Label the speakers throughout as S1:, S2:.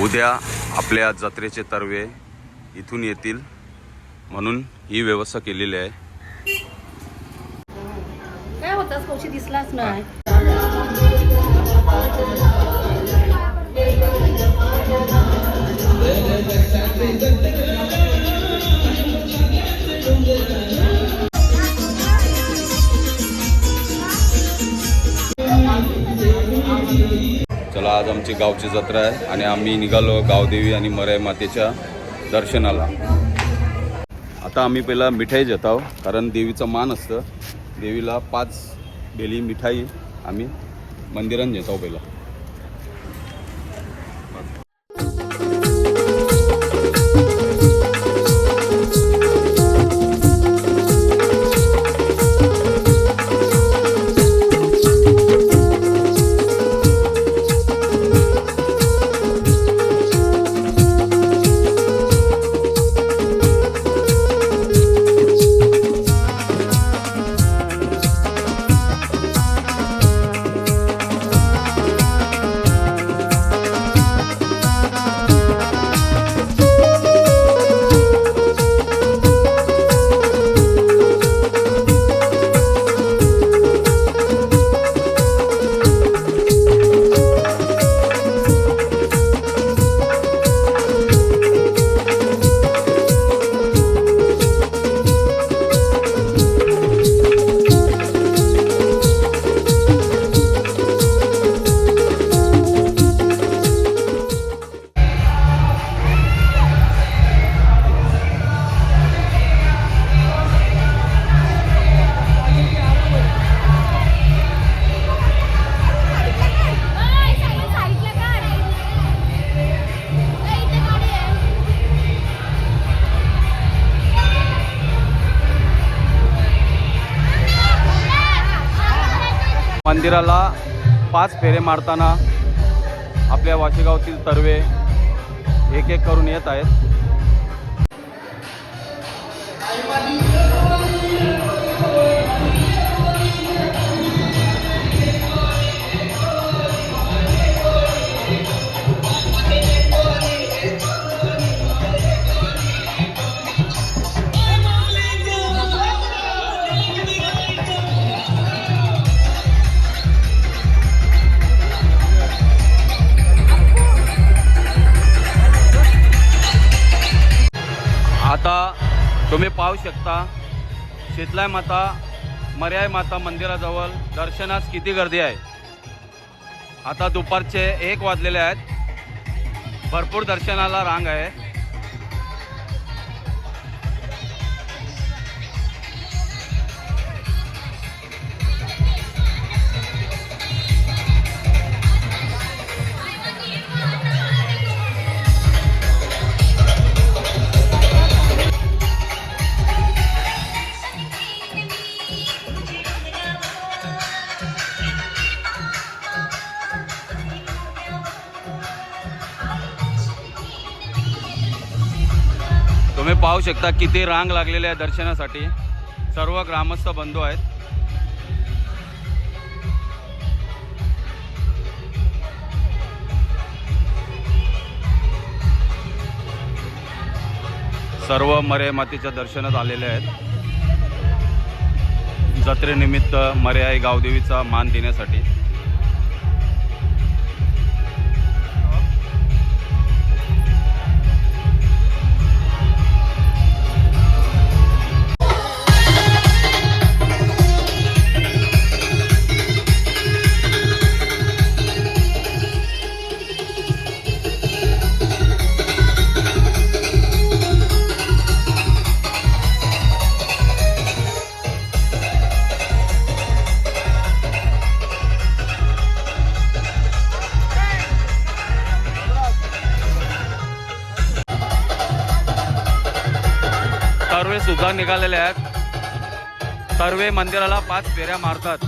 S1: उद्या आपल्या जत्रेचे तरवे इथून येतील म्हणून ही व्यवस्था केलेली आहे.
S2: काय होतं? कौशी दिसलाच नाही.
S1: आज आमची गावची जत्रा आहे आणि आम्ही निघालो गावदेवी आणि मराय मातेच्या दर्शनाला. आता आम्ही पहिला मिठाई देत आहोत कारण देवीचं मान असतं. देवीला पाच बेली मिठाई आम्ही मंदिरात देत आहोत पहिला. मंदिराला पाच फेरे मारताना आपल्या वाशेगावतील तर्वे एक एक करून येत आहेत. शीतलाय माता मर्याय माता मंदिराजवळ दर्शनास किती गर्दी आहे? आता दुपारचे एक वाजलेले आहेत. भरपूर दर्शनाला रांग आहे. तुम्ही पाहू शकता किती रांग लागलेली आहे दर्शनासाठी. सर्व ग्रामस्थ बंधू आहेत. सर्व मरे मातीच्या दर्शनात आलेले आहेत. जत्रेनिमित्त मर्याई गावदेवीचा मान देण्यासाठी. सुद्धा निघालेल्या आहेत. सर्वे मंदिराला पाच फेऱ्या मारतात.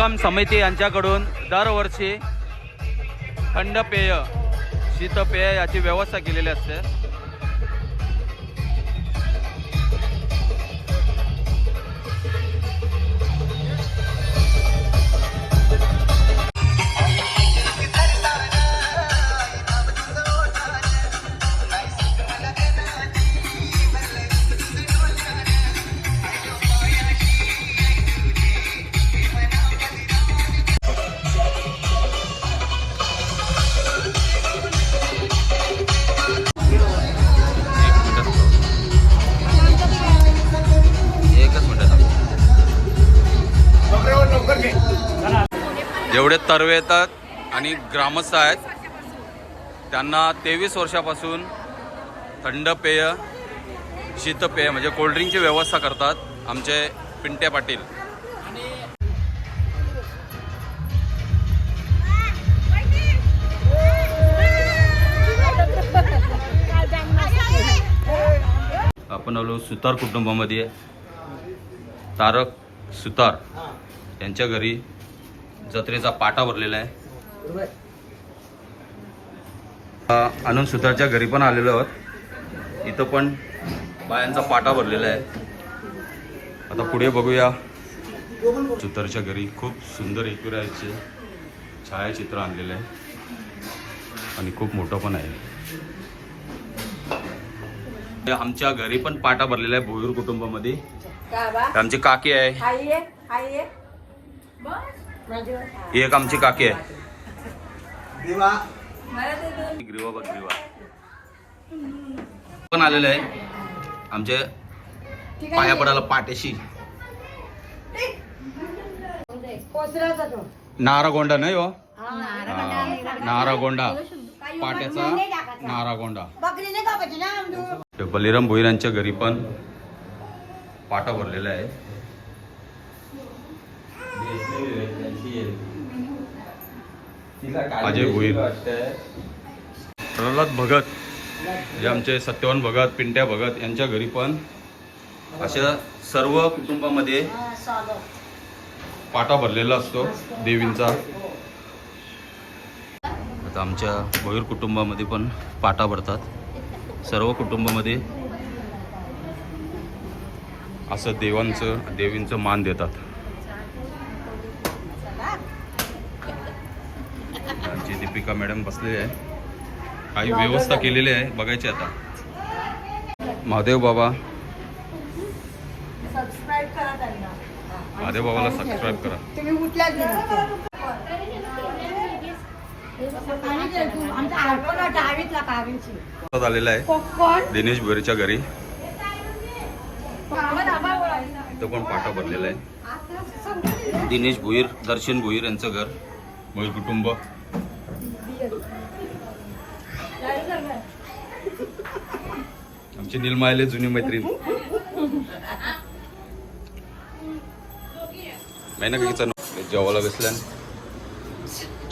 S1: बांधकाम समिती यांच्याकडून दरवर्षी थंड पेय शीतपेय याची व्यवस्था केलेली असते. जेवढे तरवे येतात आणि ग्रामस्थ आहेत. त्यांना तेवीस वर्षापासून थंड पेय शीतपेय म्हणजे कोल्ड्रिंकची व्यवस्था करतात आमचे पिंटे पाटील. आपण आलो सुतार कुटुंबामध्ये. तारक सुतार यांच्या घरी जत्रेचा पाटा भरलेला आहे. आनंद सुतारच्या घरी पण आलेलो आहोत. इथं पण बायांचा पाटा भरलेला आहे. आता पुढे बघूया. सुतारच्या घरी खूप सुंदर एकविराचे छायाचित्र आणलेलं आहे. आणि खूप मोठं पण आहे. आमच्या घरी पण पाटा भरलेला आहे भोयूर कुटुंबामध्ये. हे आमची काकी आहे. ही एक आमची काकी आहे. ग्रीवा बघ ग्रीवा पण आलेलं आहे. आमचे पाया पडायला पाट्याशी नारागोंडा नाही हो? नारागोंडा. पाट्याचा नारागोंडा. ते बलिराम भोईर यांच्या घरी पण पाटा भरलेला आहे. अजय भोईर. प्रल्हाद भगत. जे आमचे सत्यवान भगत पिंट्या भगत यांच्या घरी पण अशा सर्व कुटुंबामध्ये पाटा भरलेला असतो देवींचा. आता आमच्या भोईर कुटुंबामध्ये पण पाटा भरतात. सर्व कुटुंबामध्ये असं देवांचं देवींचं मान देतात आमची दीपिका मॅडम बसलेली आहे काही व्यवस्था केलेली आहे. बघायची आता. महादेव बाबा. महादेव बाबाला सबस्क्राईब करा. आलेला आहे. दिनेश भोईरच्या घरी. इथं पण पाटा भरलेला आहे. दिनेश भोईर दर्शन भोईर यांचं घर. भोईर कुटुंब. आमची निलमायले जुनी मैत्रीण. नाही ना काकीचा जेवायला बसल्या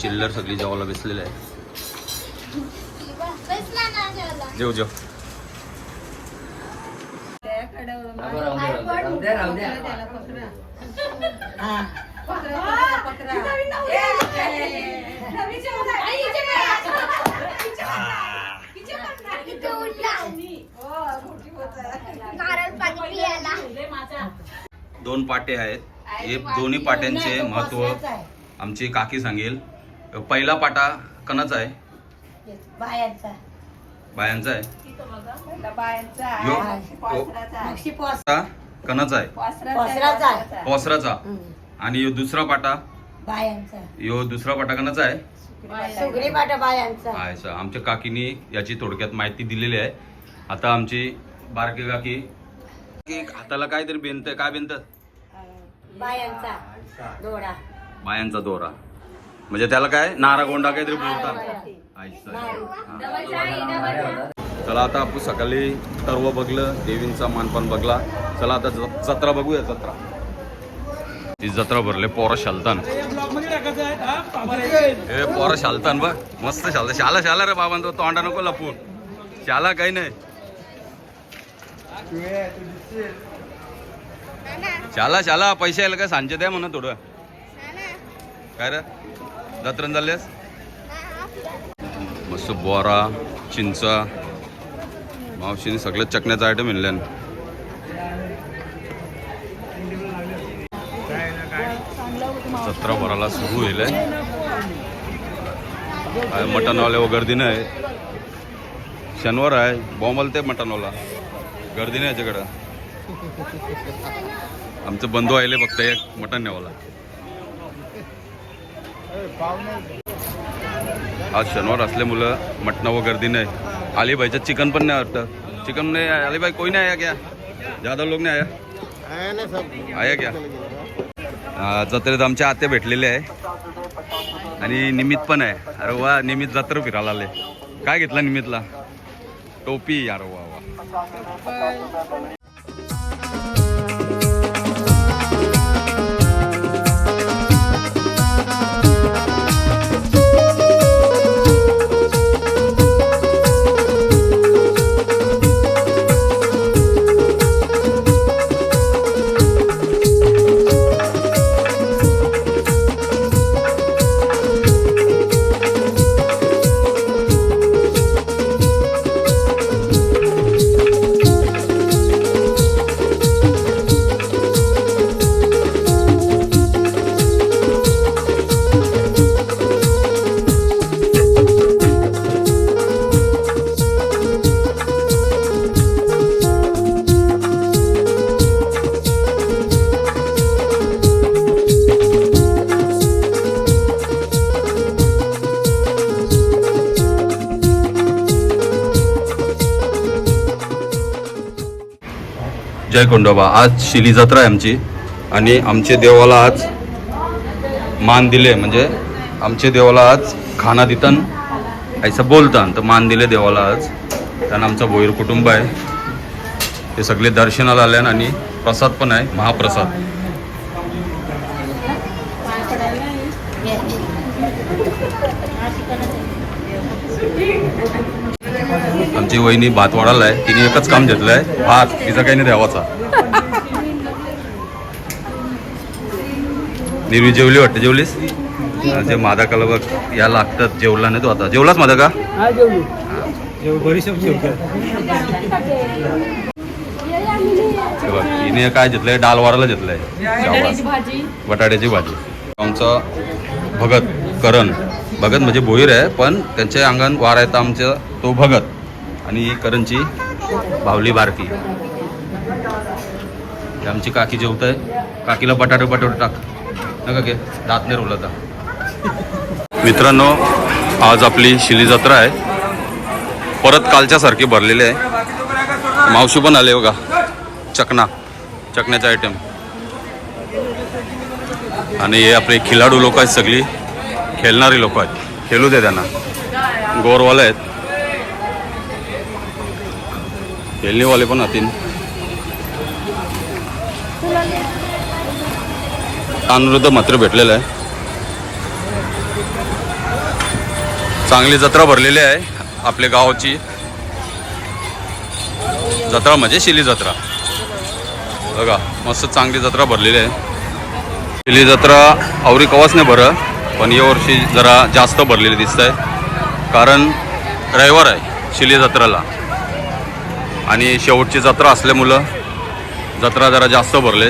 S1: चिल्लर सगळी जेवायला बसलेलं आहे. जेव जेव.
S3: नारळ
S1: दोन पाटे आहेत. हे दोन्ही पाट्यांचे महत्त्व आमची काकी सांगेल. पहिला पाटा कणाचा आहे.
S4: बायांचा
S1: बायांचा आहे. कणाचा आहे.
S4: पॉसराचा
S1: आणि यो दुसरा पाटा
S4: बायांचा
S1: यो दुसरा पाटा कणाचा आहे.
S4: सुगरी पाटा बायांचा
S1: अच्छा आमच्या काकीनी याची थोडक्यात माहिती दिलेली आहे. आता आमची बारकी काकी की हाताला काहीतरी बेनत काय बेनत
S4: बायांचा दोडा
S1: बायांचा दोरा. म्हणजे त्याला काय नारागोंडा काहीतरी बोलतात. हा. चला आता आपण सकाळी सर्व बघलं देवींचा मानपान बघला. चला आता जत्रा बघूया जत्रा. ती जत्रा भरले पोरा शालतान. ए पोरा शालतान बघ मस्त शालता शाला शाला रे बाबा तो तोंडा नको लपून. शाला काही नाही. शाला शाला पैसे यायला काय सांचे द्या म्हणा थोडं. काय रे? जत्रण झालेस मस्त बोरा चिंचा. मावशीने सगळं चकण्याचं आयटम मिळल्यान जत्रा भराला सुरू होईल मटनवाले व गर्दी नाही शनिवार आहे. बॉम्बल ते मटनवाला. गर्दी नाही याच्याकडं. आमचं बंधू आले फक्त एक मटन नेवाला आज शनिवार असल्यामुळं मटणं व गर्दी नाही. अलीबाईचं चिकन पण नाही वाटतं. चिकन नाही अलीबाई कोई नाही आया क्या? ज्यादा लोक नाही आया आया क्या? जत्रेत आमच्या आत्या भेटलेले आहे. आणि निमित पण आहे. अरे वा निमित जत्रा फिरायला आले. काय घेतला निमितला? टोपी अरे वा वा. जय खंडोबा आज शिली जत्रा आहे आमची. आणि आमचे देवाला आज मान दिले म्हणजे आमचे देवाला आज खाना दितन. ऐसा बोलतान तर मान दिले देवाला आज. त्यानं आमचं भोईर कुटुंब आहे. ते सगळे दर्शनाला आल्यान आणि प्रसाद पण आहे महाप्रसाद. आमची वहिनी भात वाढायला आहे तिने एकच काम घेतलं आहे भात तिचा काही नाही द्यावाचा निर्वी जेवली वाटते जेवलीस? हा, ते मादकाला बघ या लागतात जेवला नाही तो आता जेवलाच
S5: हे
S1: बघ तिने काय घेतलंय डाल वाराला घेतलंय
S2: बटाट्याची भाजी.
S1: आमचा भगत करण. भगत म्हणजे भोईर आहे पण त्यांच्या अंगात वार आहे आमच्या तो भगत. आणि ही करणची बावली बारकी. आमची काकी जेवत आहे काकीला बटाटे बटाटे टाक. नका घे. दात नाही रोवला आता. मित्रांनो आज आपली शिली जत्रा आहे. परत कालच्यासारखी भरलेली आहे. मावशी पण आले बघा. चकना. चकण्याचे आयटम आणि हे आपले खिलाडू लोक आहेत सगळी. खेळणारी लोक आहेत. खेळू दे त्यांना. गोरवाले आहेत. हेल्नेवाले पण होतील अनुरुद्ध मात्र भेटलेलं आहे. चांगली जत्रा भरलेली आहे आपल्या गावाची. जत्रा म्हणजे शिली जत्रा. बघा मस्त चांगली जत्रा भरलेली आहे. शिली जत्रा आवरी कवाच नाही बरं पण यावर्षी जरा जास्त भरलेली दिसत आहे कारण रविवार आहे शिली जत्राला. आणि शेवटची जत्रा असल्यामुळं जत्रा जरा जास्त भरले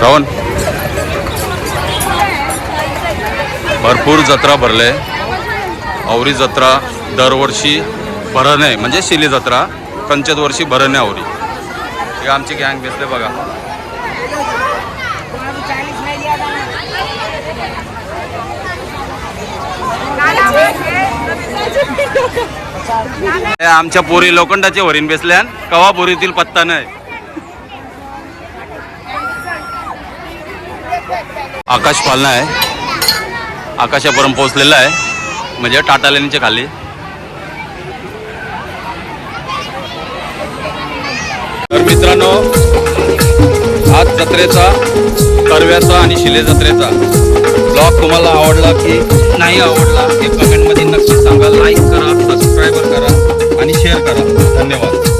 S1: श्रावण भरपूर जत्रा भरले. आवरी जत्रा दरवर्षी भरण आहे म्हणजे शिली जत्रा पंचायत वर्षी भरण आहे आवरी हे आमची गँग बेसले बघा. आमच्या पोरी लोखंडाचे वरीन बेसल्यान कवा पोरीतील पत्ता नाही. आकाश पालना आहे. आकाशापर्यंत पोहोचलेला आहे. म्हणजे टाटा लेणीच्या खाली. तर मित्रांनो आज जत्रेचा कर्व्याचा आणि शिले जत्रेचा ब्लॉग तुम्हाला आवडला की नाही आवडला हे कमेंटमध्ये नक्की सांगा. लाईक करा सबस्क्राईबर करा आणि शेअर करा. धन्यवाद.